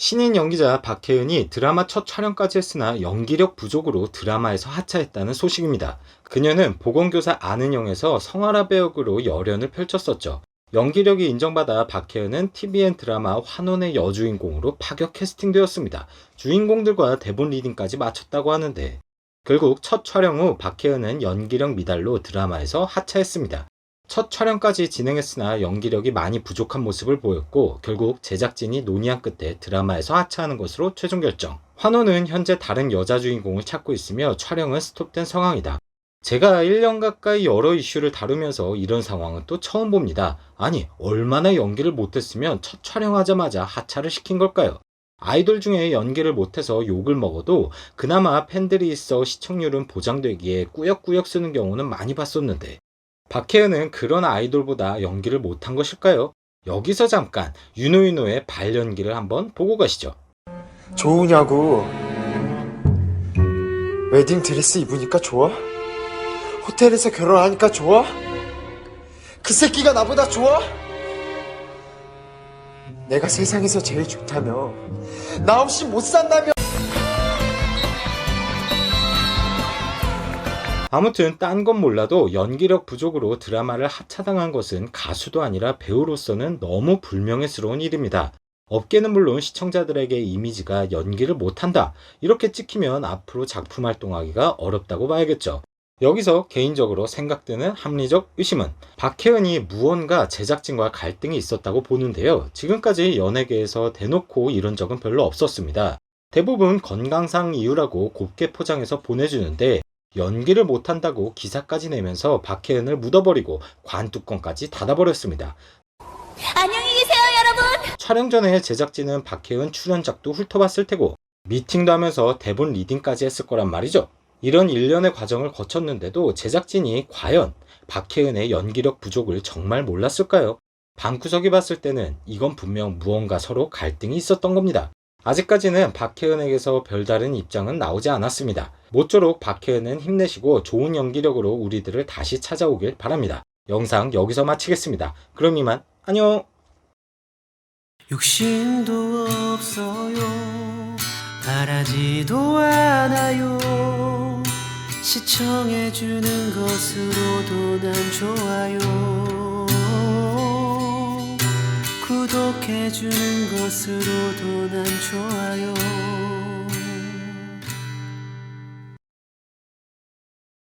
신인 연기자 박혜은이 드라마 첫 촬영까지 했으나 연기력 부족으로 드라마에서 하차했다는 소식입니다. 그녀는 보건교사 아는영에서 성아라 배역으로 열연을 펼쳤었죠. 연기력이 인정받아 박혜은은 TVN 드라마 환혼의 여주인공으로 파격 캐스팅되었습니다. 주인공들과 대본 리딩까지 마쳤다고 하는데 결국 첫 촬영 후 박혜은은 연기력 미달로 드라마에서 하차했습니다. 첫 촬영까지 진행했으나 연기력이 많이 부족한 모습을 보였고 결국 제작진이 논의한 끝에 드라마에서 하차하는 것으로 최종 결정. 환호는 현재 다른 여자 주인공을 찾고 있으며 촬영은 스톱된 상황이다. 제가 1년 가까이 여러 이슈를 다루면서 이런 상황은 또 처음 봅니다. 아니, 얼마나 연기를 못했으면 첫 촬영하자마자 하차를 시킨 걸까요? 아이돌 중에 연기를 못해서 욕을 먹어도 그나마 팬들이 있어 시청률은 보장되기에 꾸역꾸역 쓰는 경우는 많이 봤었는데 박혜은은 그런 아이돌보다 연기를 못한 것일까요? 여기서 잠깐 윤호윤호의 발연기를 한번 보고 가시죠. 좋으냐고. 웨딩 드레스 입으니까 좋아? 호텔에서 결혼하니까 좋아? 그 새끼가 나보다 좋아? 내가 세상에서 제일 좋다며. 나 없이 못 산다며. 아무튼 딴 건 몰라도 연기력 부족으로 드라마를 하차당한 것은 가수도 아니라 배우로서는 너무 불명예스러운 일입니다. 업계는 물론 시청자들에게 이미지가 연기를 못한다. 이렇게 찍히면 앞으로 작품 활동하기가 어렵다고 봐야겠죠. 여기서 개인적으로 생각드는 합리적 의심은 박혜은이 무언가 제작진과 갈등이 있었다고 보는데요. 지금까지 연예계에서 대놓고 이런 적은 별로 없었습니다. 대부분 건강상 이유라고 곱게 포장해서 보내주는데 연기를 못한다고 기사까지 내면서 박혜은을 묻어버리고 관뚜껑까지 닫아버렸습니다. 안녕히 계세요, 여러분. 촬영 전에 제작진은 박혜은 출연작도 훑어봤을 테고 미팅도 하면서 대본 리딩까지 했을 거란 말이죠. 이런 일련의 과정을 거쳤는데도 제작진이 과연 박혜은의 연기력 부족을 정말 몰랐을까요? 방구석이 봤을 때는 이건 분명 무언가 서로 갈등이 있었던 겁니다. 아직까지는 박혜은에게서 별다른 입장은 나오지 않았습니다. 모쪼록 박혜은은 힘내시고 좋은 연기력으로 우리들을 다시 찾아오길 바랍니다. 영상 여기서 마치겠습니다. 그럼 이만 안녕! 욕심도 없어요 바라지도 않아요 시청해주는 것으로도 난 좋아요 구독해주는 것으로도 난 좋아요